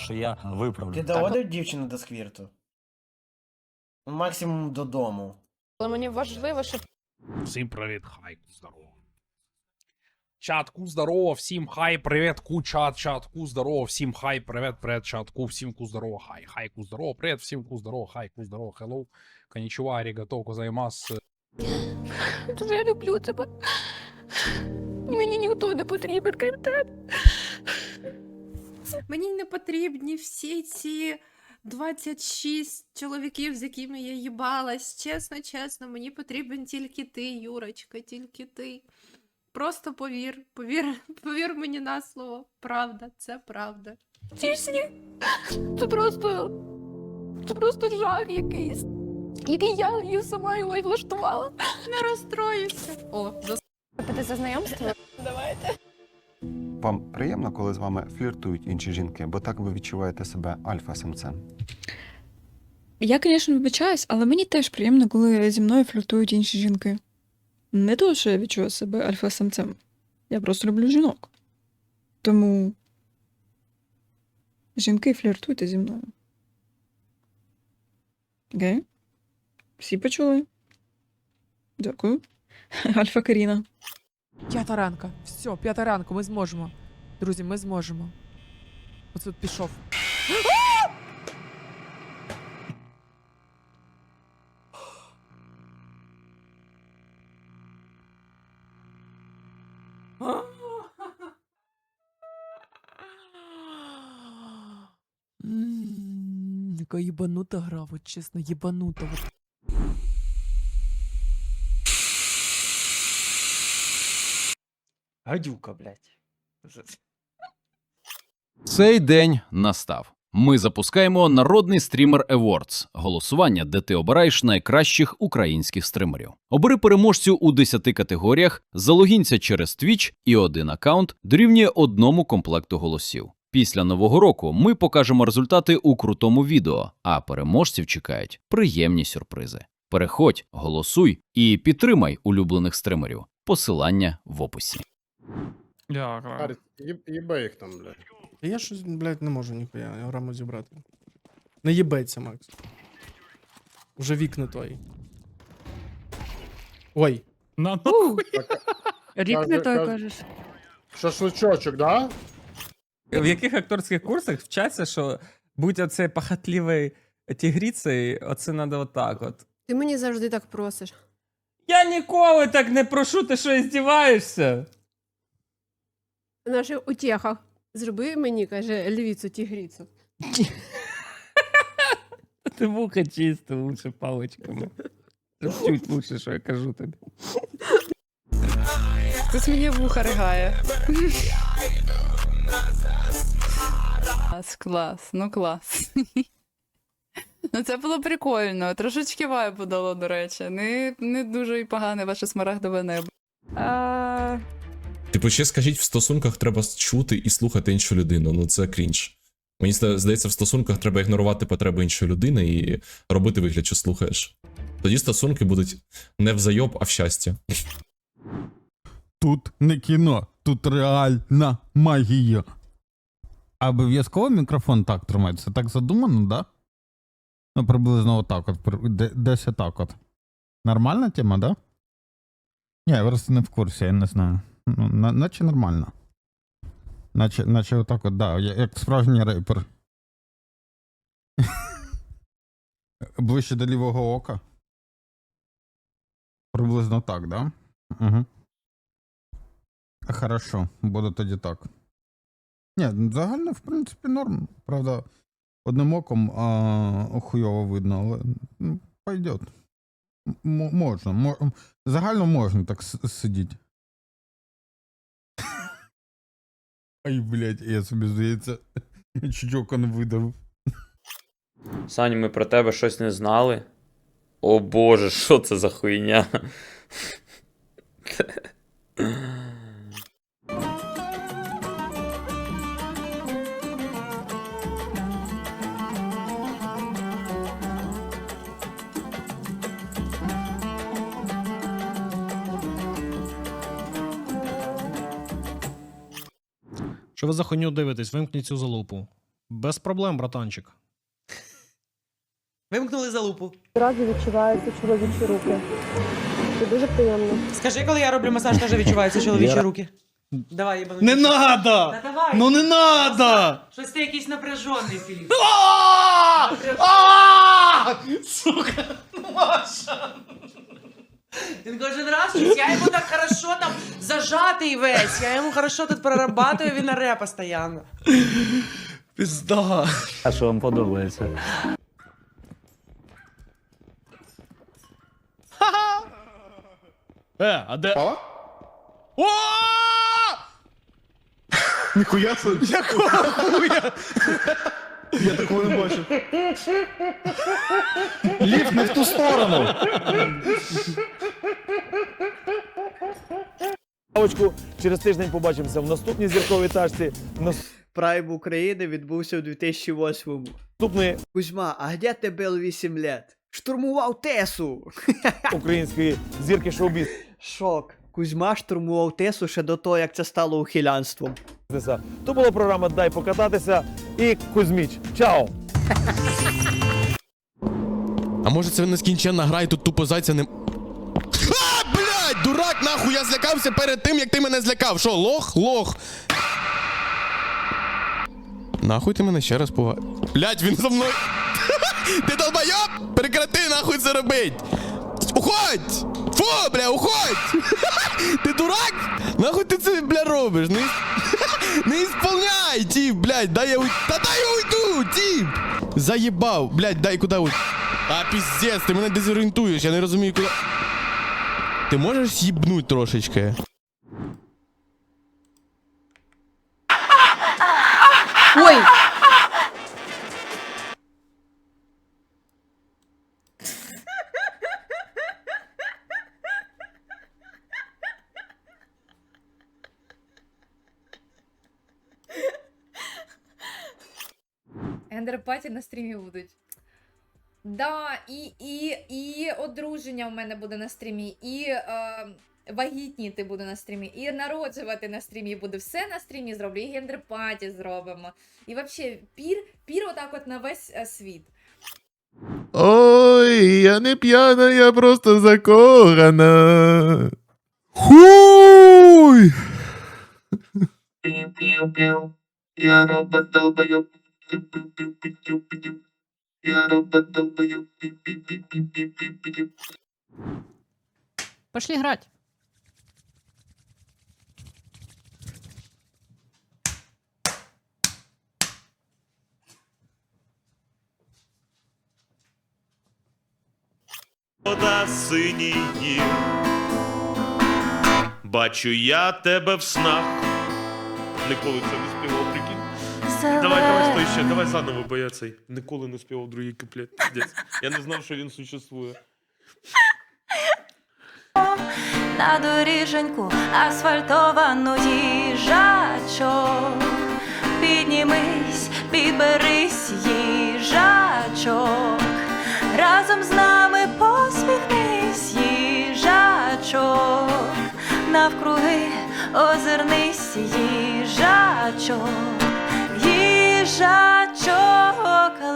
що я виправлю. Ти Так, доводив дівчину до сквірту? Ну, Максимум додому. Але мені важливо, щоб Всім привіт, хайку, здорово. Чатку, здорово, всім хай, привіт, ку, чат, чатку, здорово, всім хай, привіт, привіт, чатку, всім ку, здорово, хай, хайку, здорово, привіт, всім ку, здорово, хайку, здорово, hello, конічува, арігато, козаймас, я люблю тебе. Мені ніхто не потрібен, крім тебе. Мені не потрібні всі ці 26 чоловіків, з якими я їбалась. Чесно, чесно, мені потрібен тільки ти, Юрочка, тільки ти. Просто повір, повір, повір мені на слово. Правда, це правда. Тісні. Це просто. Це просто жах якийсь. Який я її сама його й влаштувала. Не розстроюйся. О, зас... Піти за знайомство? Давайте. Вам приємно, коли з вами фліртують інші жінки, бо так ви відчуваєте себе альфа-самцем. Я, звісно, вибачаюсь, але мені теж приємно, коли зі мною фліртують інші жінки. Не то, що я відчуваю себе альфа-самцем. Я просто люблю жінок. Тому жінки фліртуйте зі мною. Окей? Всі почули? Дякую. Альфа Каріна. П'ята ранка. Все, п'ята ранку, ми зможемо. Друзі, ми зможемо. Оце тут пішов. Яка єбанута гра, от чесно, єбанута. Гадюка, блядь. Цей день настав. Ми запускаємо народний стрімер Awards – голосування, де ти обираєш найкращих українських стримерів. Обери переможцю у 10 категоріях, залогінься через Twitch і один аккаунт дорівнює одному комплекту голосів. Після нового року ми покажемо результати у крутому відео, а переможців чекають приємні сюрпризи. Переходь, голосуй і підтримай улюблених стримерів. Посилання в описі. Дякую. Єбе їх там, блядь. Я щось, блядь, не можу ніхуя я граму зібрати. Не їбеться, Макс. Уже вік не той. Ой. На Рік не той, кажеш. Шашличочок, да? В яких акторських курсах вчаться, що будь оцей пахатливий тігріцей, оце треба отак от. Ти мені завжди так просиш. Я ніколи так не прошу, ти що здіваєшся? Наша утєха. Зроби мені, каже, львіцу тігріцу. Ти вуха чисти лучше паличками. Чуть лучше, що я кажу тобі. Хтось мені вуха ригає. Клас, клас, ну клас. Ну, це було прикольно. Трошечки вайбу дало, до речі. Не, не дуже і погане ваше смарагдове небо. А... Типу, ще скажіть, в стосунках треба чути і слухати іншу людину. Ну це крінж. Мені здається, в стосунках треба ігнорувати потреби іншої людини і робити вигляд, що слухаєш. Тоді стосунки будуть не в зайоб, а в щастя. Тут не кіно, тут реальна магія. А обов'язково мікрофон так тримається. Так задумано, да? Ну, приблизно отак от. Десь отак от. Нормальна тема, да? Я просто не в курсі, я не знаю. Ну, наче нормально. Наче, наче отак от, да, як справжній рейпер. Ближче до лівого ока. Приблизно так, да? Угу. Хорошо, буду тоді так. Ні, загально, в принципі, норм. Правда, одним оком а, хуйово видно, але ну, пойдет. М- можна. Мо- загально можна так сидіти. Ай, блядь, я собі здається, не видав. Сані, ми про тебе щось не знали. О боже, що це за хуйня? Що ви за хуйню дивитесь? Вимкніть цю залупу. Без проблем, братанчик. Вимкнули залупу. Одразу відчуваються чоловічі руки. Це дуже приємно. Скажи, коли я роблю масаж, теж відчуваються чоловічі руки. Давай, їбану. Не надо! Та давай! Ну не надо! Щось ти якийсь напряжений, Філіп. А! А! Сука, Маша! Він кожен раз щось, я йому так хорошо зажатий весь. Я йому хорошо тут прорабатую, він оре постійно. Пизда. А що вам подобається? Е, а де? О! Ніхуя це. Якого хуя? Я такого не бачив. Ліфт не в ту сторону. Через тиждень побачимося в наступній зірковій тачці. Прайм України відбувся у 2008-му. Наступний Кузьма, а де ти був 8 лет? Штурмував Тесу. української зірки шоу Шок. Кузьма штурмував Тесу ще до того, як це стало ухилянством. То була програма Дай покататися і Кузьміч. Чао! А може це нескінченна гра і тут тупо зайця не. Нахуй, я злякався перед тим, як ти мене злякав. Що, лох? Лох. Нахуй ти мене ще раз пова. Блядь, він за мною. ти долбойоб! Прекрати нахуй це робить! Уходь! Фу, бля, уходь! ти дурак? Нахуй ти це, бля, робиш? Не, не ісполняй, тіп, блядь, дай я уйду. Та дай я уйду, тіп! Заєбав, блядь, дай куди уйду. А піздець, ти мене дезорієнтуєш, я не розумію, куди. Ти можеш їбнуть трошечки? Ой! Ендерпаті на стрімі будуть. Да, і, і, і одруження в мене буде на стрімі, і е, вагітніти буде на стрімі, і народжувати на стрімі буде. Все на стрімі зроблю, і гендерпаті зробимо. І взагалі, пір, пір отак от на весь е, світ. Ой, я не п'яна, я просто закохана. Хуй! Я робот долбоёб. Я робот долбоёб. Пошли грати. Вода синіє. Бачу я тебе в снах. Ніколи це не співав, Давай, давай, стой ще, давай заново, бо я цей. Ніколи не співав другий куплет. Я не знав, що він существує. На доріженьку асфальтовану їжачок. Піднімись, підберись, їжачок. Разом з нами посміхнись, їжачок. Навкруги озирнись, їжачок. muchacho.